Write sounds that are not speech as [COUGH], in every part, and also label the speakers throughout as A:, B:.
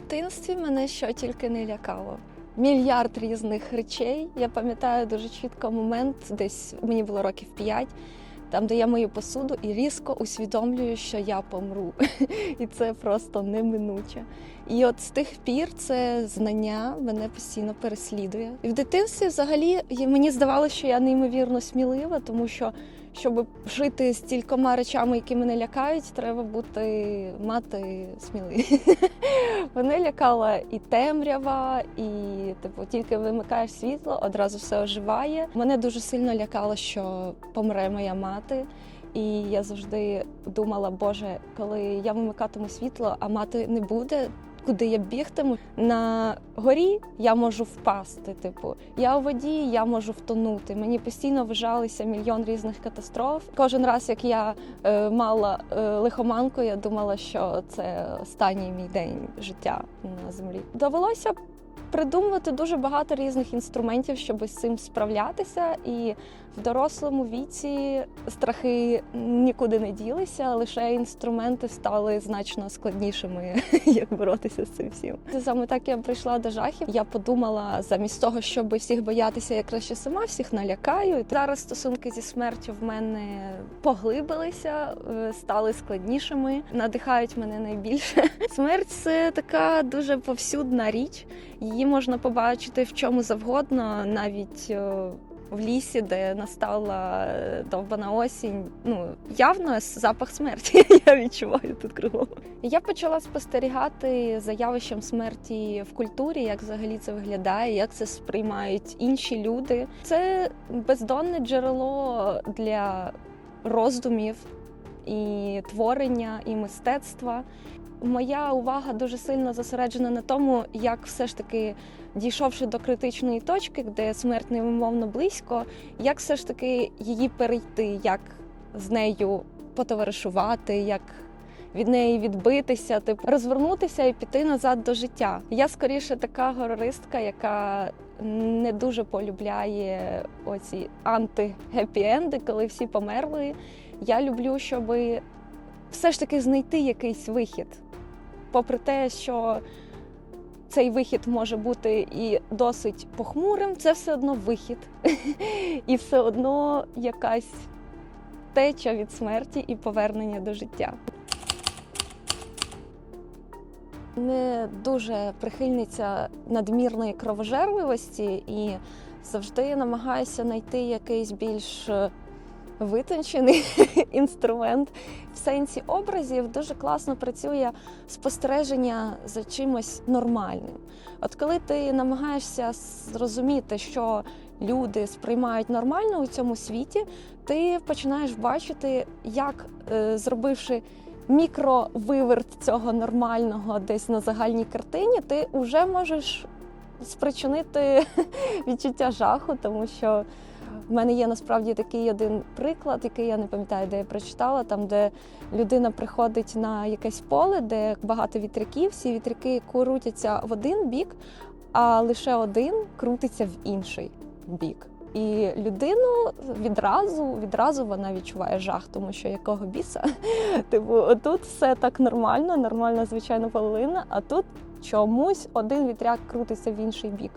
A: дитинстві мене що тільки не лякало. Мільярд різних речей. Я пам'ятаю дуже чітко момент, десь мені було років 5, там, де я мию посуду і різко усвідомлюю, що я помру. [LAUGHS] І це просто неминуче. І от з тих пір це знання мене постійно переслідує. І в дитинстві взагалі мені здавалося, що я неймовірно смілива, тому що щоб жити з кількома речами, які мене лякають, треба бути мати сміливість. [LAUGHS] Мене лякала і темрява, і типу, тільки вимикаєш світло, одразу все оживає. Мене дуже сильно лякало, що помре моя мати. І я завжди думала, Боже, коли я вимикатиму світло, а мати не буде. Куди я бігтиму на горі, я можу впасти. Типу, я у воді, я можу втонути. Мені постійно вважалися мільйон різних катастроф. Кожен раз, як я е, мала е, лихоманку, я думала, що це останній мій день життя на землі. Довелося придумувати дуже багато різних інструментів, щоб з цим справлятися. І в дорослому віці страхи нікуди не ділися, лише інструменти стали значно складнішими, [LAUGHS] як боротися з цим всім. Саме так я прийшла до жахів. Я подумала, замість того, щоб всіх боятися, я краще сама всіх налякаю. Зараз стосунки зі смертю в мене поглибилися, е, стали складнішими, надихають мене найбільше. [LAUGHS] Смерть це така дуже повсюдна річ. Її можна побачити в чому завгодно, навіть е, в лісі, де настала е, довбана осінь. Ну явно запах смерті [LAUGHS] я відчуваю тут кругом. Я почала спостерігати за явищем смерті в культурі, як взагалі це виглядає, як це сприймають інші люди. Це бездонне джерело для роздумів і творення, і мистецтва. Моя увага дуже сильно зосереджена на тому, як все ж таки, дійшовши до критичної точки, де смерть невимовно близько, як все ж таки її перейти, як з нею потоваришувати, як від неї відбитися, типу розвернутися і піти назад до життя. Я скоріше така горористка, яка не дуже полюбляє оці анти-гепі-енди, коли всі померли. Я люблю, щоб все ж таки знайти якийсь вихід. Попри те, що цей вихід може бути і досить похмурим, це все одно вихід. [LAUGHS] І все одно якась теча від смерті і повернення до життя. Не дуже прихильниця надмірної кровожерливості і завжди намагаюся знайти якийсь більш е, витончений [LAUGHS] інструмент. В сенсі образів дуже класно працює спостереження за чимось нормальним. От коли ти намагаєшся зрозуміти, що люди сприймають нормально у цьому світі, ти починаєш бачити, як е, зробивши мікровиверт цього нормального десь на загальній картині, ти вже можеш спричинити [LAUGHS] відчуття жаху, тому що в мене є насправді такий один приклад, який я не пам'ятаю, де я прочитала, там де людина приходить на якесь поле, де багато вітряків, всі вітряки крутяться в один бік, а лише один крутиться в інший бік. І людину відразу відразу вона відчуває жах, тому що якого біса. [LAUGHS] Типу, тут все так нормально, нормальна звичайна половина, а тут чомусь один вітряк крутиться в інший бік.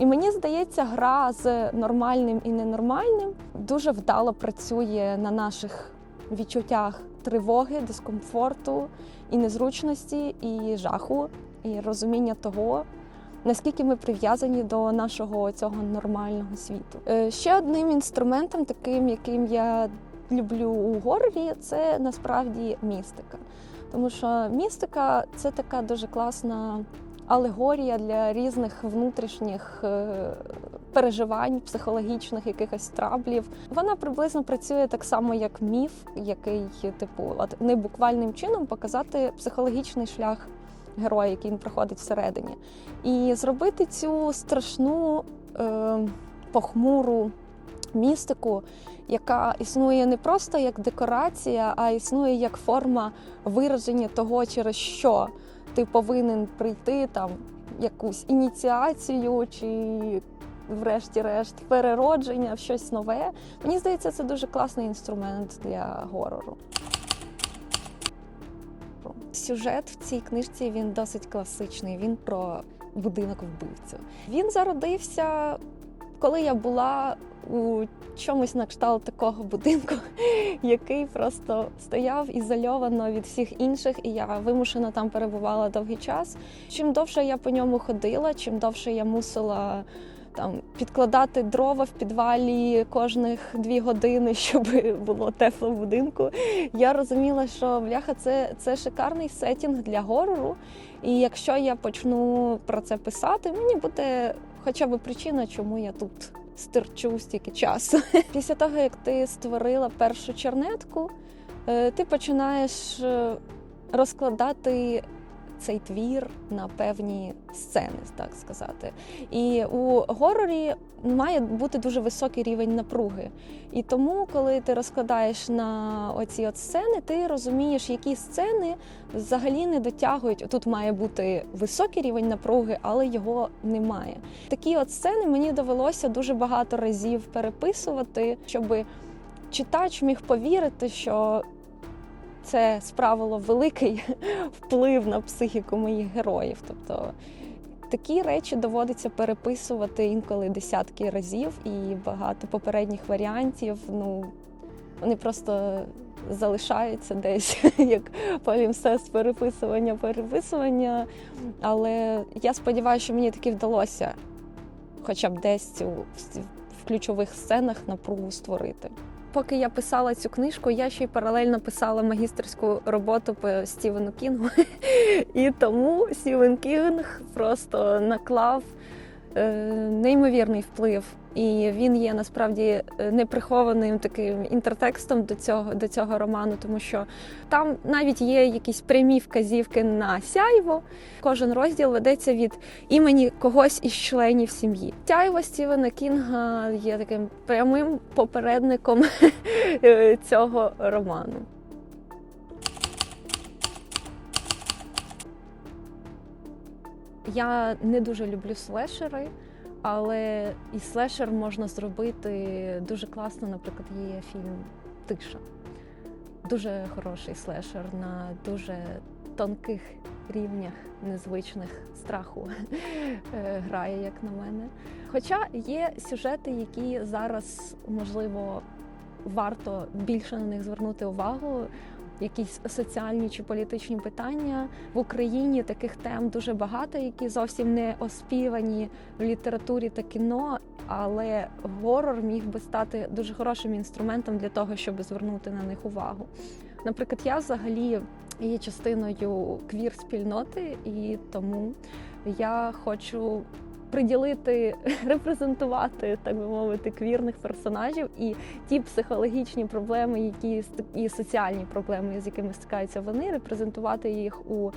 A: І мені здається, гра з нормальним і ненормальним дуже вдало працює на наших відчуттях тривоги, дискомфорту і незручності, і жаху, і розуміння того, наскільки ми прив'язані до нашого цього нормального світу. Е, Ще одним інструментом, таким, яким я люблю у горорі, це насправді містика. Тому що містика це така дуже класна алегорія для різних внутрішніх е, переживань, психологічних якихось траблів. Вона приблизно працює так само, як міф, який, типу, не буквальним чином показати психологічний шлях героя, який він проходить всередині, і зробити цю страшну е, похмуру містику, яка існує не просто як декорація, а існує як форма вираження того, через що ти повинен прийти там якусь ініціацію чи. Врешті-решт, переродження в щось нове. Мені здається, це дуже класний інструмент для горору. сюжет в цій книжці він досить класичний. Він про будинок вбивцю. Він зародився, коли я була у чомусь на кшталт такого будинку, [LAUGHS] який просто стояв ізольовано від всіх інших, і я вимушено там перебувала довгий час. Чим довше я по ньому ходила, чим довше я мусила там підкладати дрова в підвалі кожних дві години, [LAUGHS] щоб було тепло в будинку. Я розуміла, що бляха, це, це шикарний сетінг для горору. І якщо я почну про це писати, мені буде хоча б причина, чому я тут стерчу стільки часу. [LAUGHS] Після того, як ти створила першу чернетку, е, ти починаєш е, розкладати цей твір на певні сцени, так сказати. І у горорі має бути дуже високий рівень напруги. І тому, коли ти розкладаєш на оці от сцени, ти розумієш, які сцени взагалі не дотягують. Тут має бути високий рівень напруги, але його немає. Такі от сцени мені довелося дуже багато разів переписувати, щоб читач міг повірити, що це справило великий [LAUGHS] вплив на психіку моїх героїв. Тобто такі речі доводиться переписувати інколи десятки разів, і багато попередніх варіантів. Ну вони просто залишаються десь [LAUGHS] як полімсест переписування, переписування. Але я сподіваюся, що мені таки вдалося хоча б десь в ключових сценах напругу створити. Поки я писала цю книжку, я ще й паралельно писала магістерську роботу по Стівену Кінгу. [LAUGHS] І тому Стівен Кінг просто наклав неймовірний вплив. І він є насправді неприхованим таким інтертекстом до цього до цього роману, тому що там навіть є якісь прямі вказівки на сяйво. Кожен розділ ведеться від імені когось із членів сім'ї. Сяйво Стівена Кінга є таким прямим попередником [LAUGHS] цього роману. Я не дуже люблю слешери. Але і слешер можна зробити дуже класно. Наприклад, є фільм Тиша. Дуже хороший слешер на дуже тонких рівнях незвичних страху [LAUGHS] грає, як на мене. Хоча є сюжети, які зараз можливо варто більше на них звернути увагу. Якісь соціальні чи політичні питання в Україні таких тем дуже багато, які зовсім не оспівані в літературі та кіно. Але горор міг би стати дуже хорошим інструментом для того, щоб звернути на них увагу. Наприклад, я взагалі є частиною квір-спільноти, і тому я хочу приділити, [LAUGHS] репрезентувати, так би мовити, квірних персонажів і ті психологічні проблеми, які і соціальні проблеми, з якими стикаються вони, репрезентувати їх у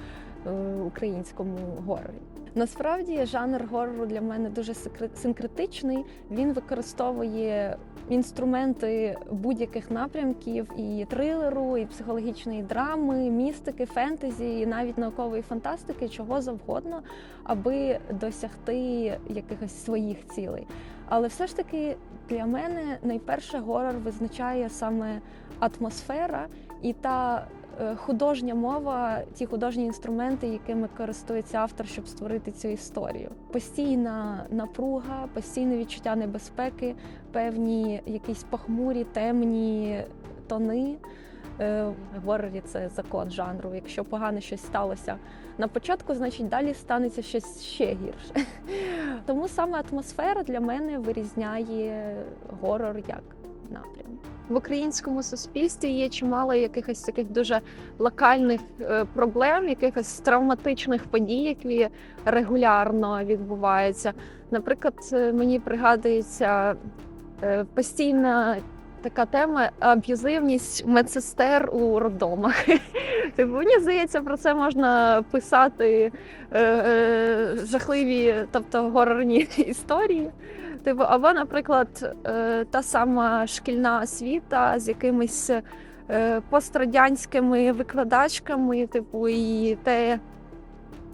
A: е, українському горорі. Насправді жанр горору для мене дуже синкретичний. Він використовує інструменти будь-яких напрямків і трилеру, і психологічної драми, містики, фентезі, і навіть наукової фантастики, чого завгодно, аби досягти якихось своїх цілей. Але все ж таки для мене найперше горор визначає саме атмосфера і та художня мова, ті художні інструменти, якими користується автор, щоб створити цю історію. Постійна напруга, постійне відчуття небезпеки, певні якісь похмурі, темні тони. В горорі це закон жанру. Якщо погано щось сталося на початку, значить далі станеться щось ще гірше. [LAUGHS] Тому саме атмосфера для мене вирізняє горор як напрям.
B: В українському суспільстві є чимало якихось таких дуже локальних проблем, якихось травматичних подій, які регулярно відбуваються. Наприклад, мені пригадується постійна така тема аб'юзивність медсестер у роддомах. [LAUGHS] Типу, мені здається, про це можна писати жахливі, тобто горорні [LAUGHS] історії. Типу, або, наприклад, та сама шкільна освіта з якимись пострадянськими викладачками, типу, і те,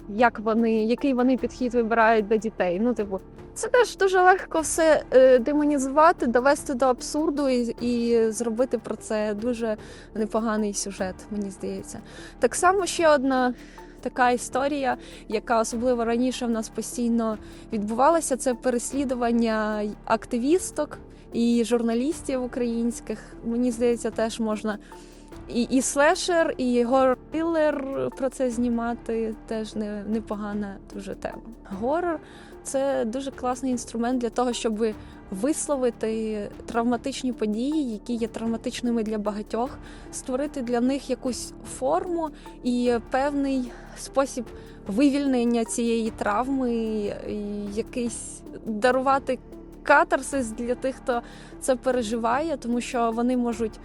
B: як вони, який вони підхід вибирають до дітей. Ну, типу, це теж дуже легко все е, демонізувати, довести до абсурду і, і зробити про це дуже непоганий сюжет, мені здається. Так само ще одна така історія, яка особливо раніше в нас постійно відбувалася, це переслідування активісток і журналістів українських. Мені здається, теж можна і, і слешер, і горор про це знімати теж не, непогана дуже тема. Горор це дуже класний інструмент для того, щоб висловити травматичні події, які є травматичними для багатьох, створити для них якусь форму і певний спосіб вивільнення цієї травми, якийсь дарувати катарсис для тих, хто це переживає, тому що вони можуть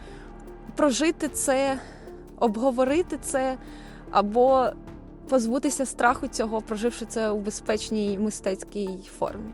B: прожити це, обговорити це або позбутися страху цього, проживши це у безпечній мистецькій формі.